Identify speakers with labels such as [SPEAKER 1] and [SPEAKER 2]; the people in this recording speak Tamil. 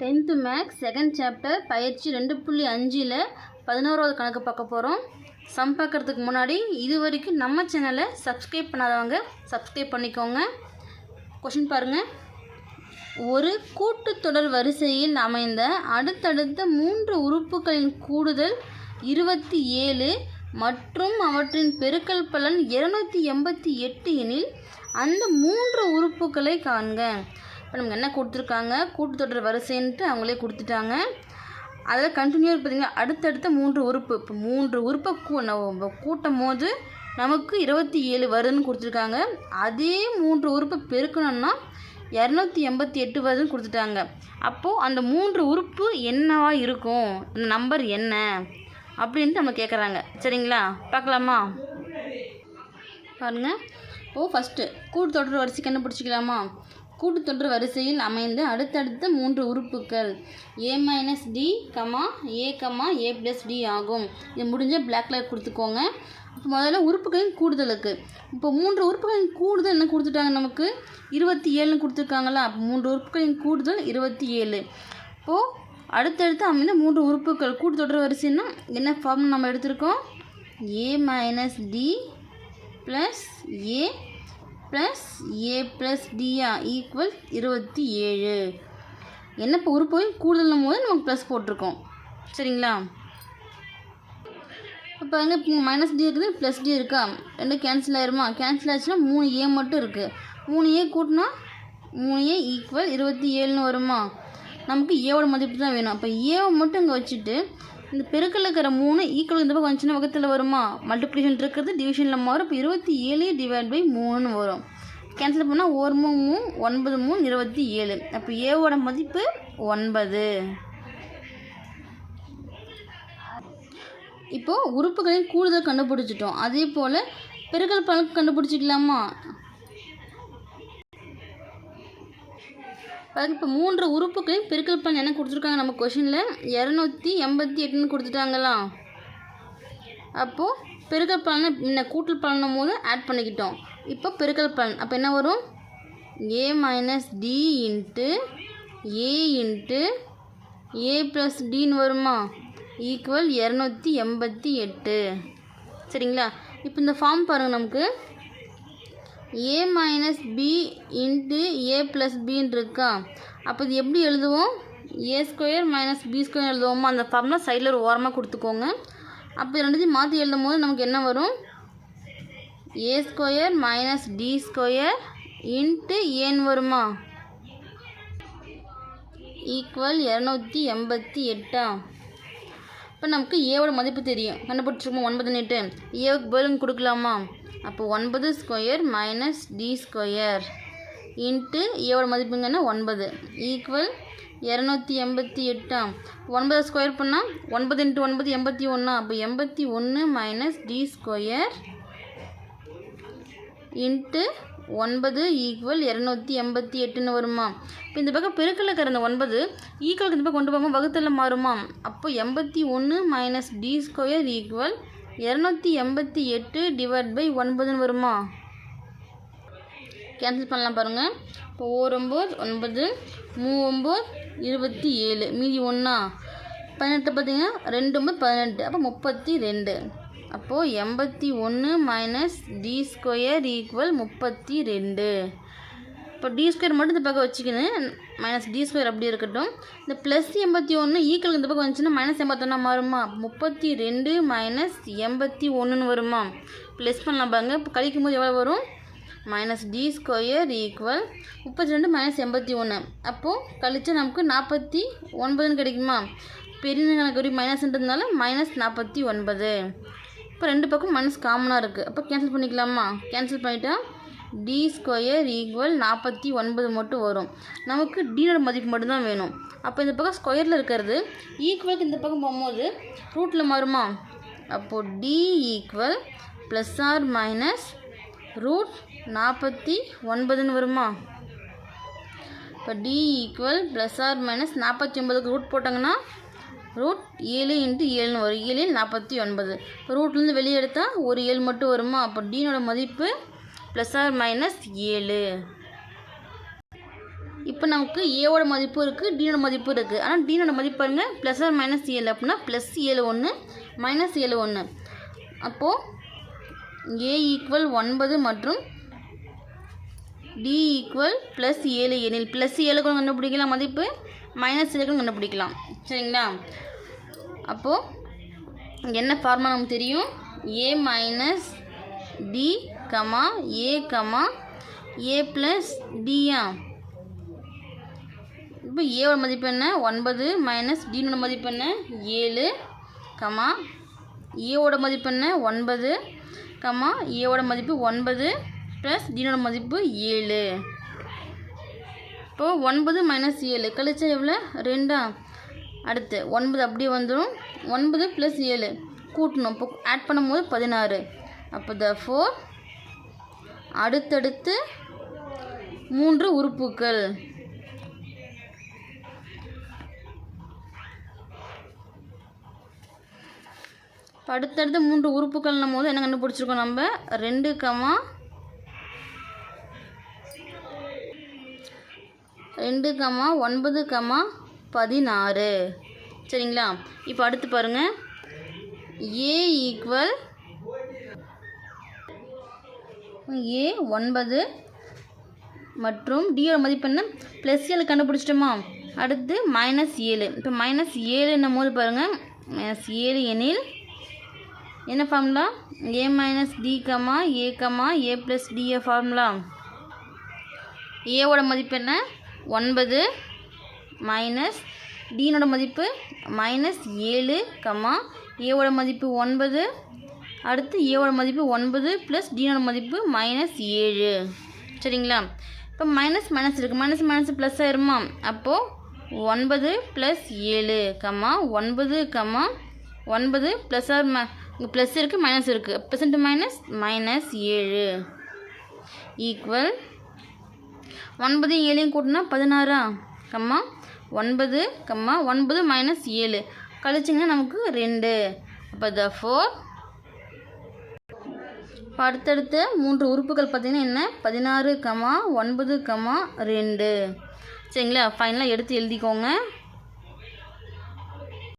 [SPEAKER 1] டென்த்து மேக்ஸ் செகண்ட் சாப்டர் பயிற்சி ரெண்டு புள்ளி அஞ்சில் பதினோராவது கணக்கு பார்க்க போகிறோம் சம் பார்க்குறதுக்கு முன்னாடி இது வரைக்கும் நம்ம சேனலை சப்ஸ்கிரைப் பண்ணாதவங்க சப்ஸ்கிரைப் பண்ணிக்கோங்க. கொஷின் பாருங்கள் ஒரு கூட்டுத்தொடர் வரிசையில் அமைந்த அடுத்தடுத்த மூன்று உறுப்புகளின் கூடுதல் இருபத்தி ஏழு மற்றும் அவற்றின் பெருக்கல் பலன் இருநூத்தி எண்பத்தி எட்டு எனில் அந்த மூன்று உறுப்புகளை காண்க. இப்போ நமக்கு என்ன கொடுத்துருக்காங்க? கூட்டுத்தொடர் வரிசைன்ட்டு அவங்களே கொடுத்துட்டாங்க. அதில் கண்டினியூ பார்த்தீங்கன்னா அடுத்தடுத்த மூன்று உறுப்பு. இப்போ மூன்று உறுப்பை கூ கூட்டும் போது நமக்கு இருபத்தி ஏழு வருதுன்னு கொடுத்துருக்காங்க. அதே மூன்று உறுப்பை பெருக்கணும்னா இரநூத்தி எண்பத்தி எட்டு வருதுன்னு கொடுத்துட்டாங்க. அப்போது அந்த மூன்று உறுப்பு என்னவா இருக்கும்? அந்த நம்பர் என்ன? அப்படின்ட்டு நம்ம கேட்குறாங்க சரிங்களா? பார்க்கலாமா? பாருங்கள் இப்போது ஃபஸ்ட்டு கூட்டு தொடர் வரிசைக்கு வரிசை கண்டுபிடிச்சிக்கலாமா கூட்டுத்தொடர் வரிசையில் அமைந்த அடுத்தடுத்த மூன்று உறுப்புகள் A minus D comma A comma A plus D ஆகும். இது முடிஞ்ச பிளாக் கலர் கொடுத்துக்கோங்க. இப்போ முதல்ல உறுப்புகளின் கூடுதலுக்கு. இப்போ மூன்று உறுப்புகளின் கூடுதல் என்ன கொடுத்துட்டாங்க நமக்கு? இருபத்தி ஏழுன்னு கொடுத்துருக்காங்களா மூன்று உறுப்புகளின் கூடுதல் இருபத்தி ஏழு. இப்போது அடுத்தடுத்து அமைந்த மூன்று உறுப்புகள் கூட்டுத்தொடர் வரிசைன்னா என்ன ஃபார்ம் நம்ம எடுத்திருக்கோம்? A minus D plus A plus A plus டிஆ equal இருபத்தி ஏழு. என்ன இப்போ உறுப்பு கூடுதலும் போது நமக்கு ப்ளஸ் போட்டிருக்கோம். சரிங்களா? இப்போ எங்கே மைனஸ் டி இருக்குது ப்ளஸ் டி இருக்கா? ரெண்டும் கேன்சல் ஆயிருமா? கேன்சல் ஆச்சுன்னா மூணு ஏ மட்டும் இருக்குது மூணு ஏ கூட்டினா மூணு ஏ ஈக்குவல் இருபத்தி ஏழுன்னு வருமா? நமக்கு ஏவோட மதிப்பு தான் வேணும். அப்போ ஏவை மட்டும் இங்கே வச்சுட்டு இந்த பெருக்கல்ல இருக்கிற மூணு ஈக்குவல் இந்த பக்கம் வந்துச்சுன்னா பக்கத்தில் வருமா? மல்டிப்ளிகேஷன் இருக்கிறது டிவிஷனில் மாறும். இப்போ இருபத்தி ஏழு டிவைட் பை மூணுன்னு வரும். கேன்சல் பண்ணால் ஒரு மூணு மூணு ஒன்பது மூணு இருபத்தி ஏழு. அப்போ ஏவோட மதிப்பு ஒன்பது. இப்போது உறுப்புகளையும் கூடுதல் கண்டுபிடிச்சிட்டோம். அதே போல் பெருக்கல் பலன் கண்டுபிடிச்சிக்கலாமா? பாருங்க இப்போ மூன்று உறுப்புகளையும் பெருக்கல் பலன் என்ன கொடுத்துருக்காங்க நம்ம கொஷினில் இரநூத்தி எண்பத்தி எட்டுன்னு கொடுத்துட்டாங்களா? அப்போது பெருக்கல் பலனை முன்ன கூட்டல் பலனும் போது ஆட் பண்ணிக்கிட்டோம். இப்போ பெருக்கல் பலன் அப்போ என்ன வரும்? A minus D into A into A plus டின்னு வருமா? ஈக்குவல் இரநூத்தி எண்பத்தி எட்டு. சரிங்களா? இப்போ இந்த ஃபார்ம் பாருங்கள் நமக்கு. A minus B into A plus பின்னு இருக்கா அப்போ இது எப்படி எழுதுவோம்? A square minus B square எழுதுவோமா? அந்த ஃபார்ம்லாம் சைடில் ஒரு ஓரமாக கொடுத்துக்கோங்க. அப்போ ரெண்டுத்தையும் மாற்றி எழுதும் போது நமக்கு என்ன வரும்? A square minus D square into ஏன்னு வருமா? ஈக்குவல் இரநூத்தி எண்பத்தி எட்டா? இப்போ நமக்கு ஏவோட மதிப்பு தெரியும். கண்டுபிடிச்சிருக்கோம் ஒன்பது நெட்டு ஏவுக்கு பதிலும் கொடுக்கலாமா? அப்போ ஒன்பது square minus D square into ஏவோட மதிப்புங்கன்னா ஒன்பது. ஈக்குவல் இரநூத்தி எண்பத்தி எட்டாம் ஒன்பது ஸ்கொயர் பண்ணால் ஒன்பது இன்ட்டு ஒன்பது எண்பத்தி ஒன்றா. அப்போ எண்பத்தி ஒன்று மைனஸ் டி ஸ்கொயர் இன்ட்டு ஒன்பது ஈக்குவல் இரநூத்தி எண்பத்தி எட்டுன்னு வருமா. இப்போ இந்த பக்கம் பெருக்கில் இருக்கிற அந்த ஒன்பது ஈக்குவலுக்கு இந்த பக்கம் கொண்டு போகும்போது வகுத்தில் மாறுமா. அப்போ எண்பத்தி ஒன்று மைனஸ் டி ஸ்கொயர் ஈக்குவல் இரநூத்தி எண்பத்தி எட்டு டிவைட் பை ஒன்பதுன்னு வருமா? கேன்சல் பண்ணலாம் பாருங்கள் இப்போ ஓர் ஒம்பது ஒன்பது மூ ஒம்பது இருபத்தி ஏழு. மீதி ஒன்றா பதினெட்டு பார்த்தீங்கன்னா ரெண்டு ஒம்பது பதினெட்டு. அப்போ முப்பத்தி ரெண்டு. அப்போது எண்பத்தி ஒன்று மைனஸ் டி ஸ்கொயர் ஈக்குவல் முப்பத்தி ரெண்டு. இப்போ டி ஸ்கொயர் மட்டும் இந்த பக்கம் வச்சுக்கின்னு மைனஸ் டி ஸ்கொயர் அப்படி இருக்கட்டும். இந்த ப்ளஸ் எண்பத்தி ஒன்று ஈக்குவல் இந்த பக்கம் வந்துச்சுன்னா மைனஸ் எண்பத்தொன்னா வருமா முப்பத்தி ரெண்டு மைனஸ் எண்பத்தி ஒன்றுன்னு வருமா? ப்ளஸ் பண்ணலாம் பாருங்க. இப்போ கழிக்கும் போது எவ்வளோ வரும்? மைனஸ் டி ஸ்கொயர் ஈக்குவல் முப்பத்தி ரெண்டு மைனஸ் எண்பத்தி ஒன்று அப்போது கழிச்சா நமக்கு நாற்பத்தி ஒன்பதுன்னு கிடைக்குமா? பெரிய கணக்கு வரி மைனஸ்ன்றதுனால மைனஸ் நாற்பத்தி ஒன்பது. இப்போ ரெண்டு பக்கம் மைனஸ் காமனாக இருக்குது அப்போ கேன்சல் பண்ணிக்கலாமா? கேன்சல் பண்ணிட்டா டி ஸ்கொயர் ஈக்குவல் நாற்பத்தி ஒன்பது மட்டும் வரும். நமக்கு டீனோட மதிப்பு மட்டும்தான் வேணும். அப்போ இந்த பக்கம் ஸ்கொயரில் இருக்கிறது ஈக்குவலுக்கு இந்த பக்கம் போகும்போது ரூட்டில் மாறுமா? அப்போது D equal plus or minus root நாற்பத்தி ஒன்பதுன்னு வருமா? இப்போ D equal plus or minus நாற்பத்தி ஒன்பதுக்கு ரூட் போட்டாங்கன்னா ரூட் ஏழு இன்ட்டு ஏழுன்னு வரும். ஏழு நாற்பத்தி ஒன்பது. ரூட்லேருந்து வெளியே எடுத்தால் ஒரு ஏழு மட்டும் வருமா? அப்போ டீனோட மதிப்பு ப்ளஸ் ஆர் மைனஸ் ஏழு. இப்போ நமக்கு ஏவோட மதிப்பு இருக்குது டீனோட மதிப்பு இருக்குது ஆனால் டீனோட மதிப்பு பாருங்க ப்ளஸ் ஆர் மைனஸ் ஏழு அப்படின்னா ப்ளஸ் ஏழு ஒன்று மைனஸ் ஏழு ஒன்று அப்போது ஏ ஈக்குவல் ஒன்பது மற்றும் டி ஈக்குவல் ப்ளஸ் ஏழு எனில் ப்ளஸ் ஏழுக்கும் கண்டுபிடிக்கலாம் மதிப்பு மைனஸ் ஏழுக்கும் கண்டுபிடிக்கலாம். சரிங்களா? அப்போது என்ன ஃபார்முலா நமக்கு தெரியும்? A minus D comma A comma A plus டியா இப்போ ஏவோட மதிப்பு என்ன? ஒன்பது மைனஸ் டீனோட மதிப்பு என்ன? ஏழு. கமா ஏவோட மதிப்பு என்ன? ஒன்பது. கமா ஏவோட மதிப்பு ஒன்பது ப்ளஸ் டீனோட மதிப்பு ஏழு. இப்போது ஒன்பது மைனஸ் ஏழு. கழிச்சா எவ்வளோ ரெண்டா? அடுத்து ஒன்பது அப்படியே வந்துடும் ஒன்பது ப்ளஸ் ஏழு. கூட்டணும். இப்போ ஆட் பண்ணும்போது பதினாறு. அப்போ த ஃபோர் அடுத்தடுத்து மூன்று உறுப்புக்கள் அடுத்தடுத்து மூன்று உறுப்புகள்னும் போது என்ன கண்டுபிடிச்சிருக்கோம் நம்ம? ரெண்டு கமா ரெண்டு கமா ஒன்பது கமா பதினாறு. சரிங்களா? இப்போ அடுத்து பாருங்கள் ஏ ஈக்குவல் ஏ ஒன்பது மற்றும் டியோட மதிப்பு என்ன? ப்ளஸ் ஏழு கண்டுபிடிச்சிட்டோமா? அடுத்து மைனஸ் ஏழு. இப்போ மைனஸ் ஏழுன்னும் போது பாருங்கள் மைனஸ் ஏழு எனில் என்ன formula A minus D comma A comma A plus DA formula ஏவோட மதிப்பு என்ன? ஒன்பது மைனஸ் டீனோட மதிப்பு மைனஸ் ஏழு கமா ஏவோட மதிப்பு ஒன்பது அடுத்து ஏவோட மதிப்பு ஒன்பது ப்ளஸ் டீனோட மதிப்பு மைனஸ் ஏழு. சரிங்களா? இப்போ மைனஸ் மைனஸ் இருக்குது மைனஸ் மைனஸ் ப்ளஸ் ஆயிருமா? அப்போது ஒன்பது ப்ளஸ் ஏழு கம்மா ஒன்பது கம்மா ஒன்பது ப்ளஸ் ஆர் ம இங்கே ப்ளஸ் இருக்குது மைனஸ் இருக்குது பெர்சன்ட் மைனஸ் மைனஸ் ஏழு. ஈக்குவல் ஒன்பது ஏழையும் கூட்டினா பதினாறா? கம்மா ஒன்பது கம்மா ஒன்பது மைனஸ் ஏழு. கழிச்சிங்கன்னா நமக்கு ரெண்டு. அப்போ த ஃபோர் அடுத்தடுத்த மூன்று உறுப்புகள் பார்த்திங்கன்னா என்ன? பதினாறு கமா ஒன்பது கமா ரெண்டு. சரிங்களா? ஃபைனலாக எடுத்து எழுதிக்கோங்க.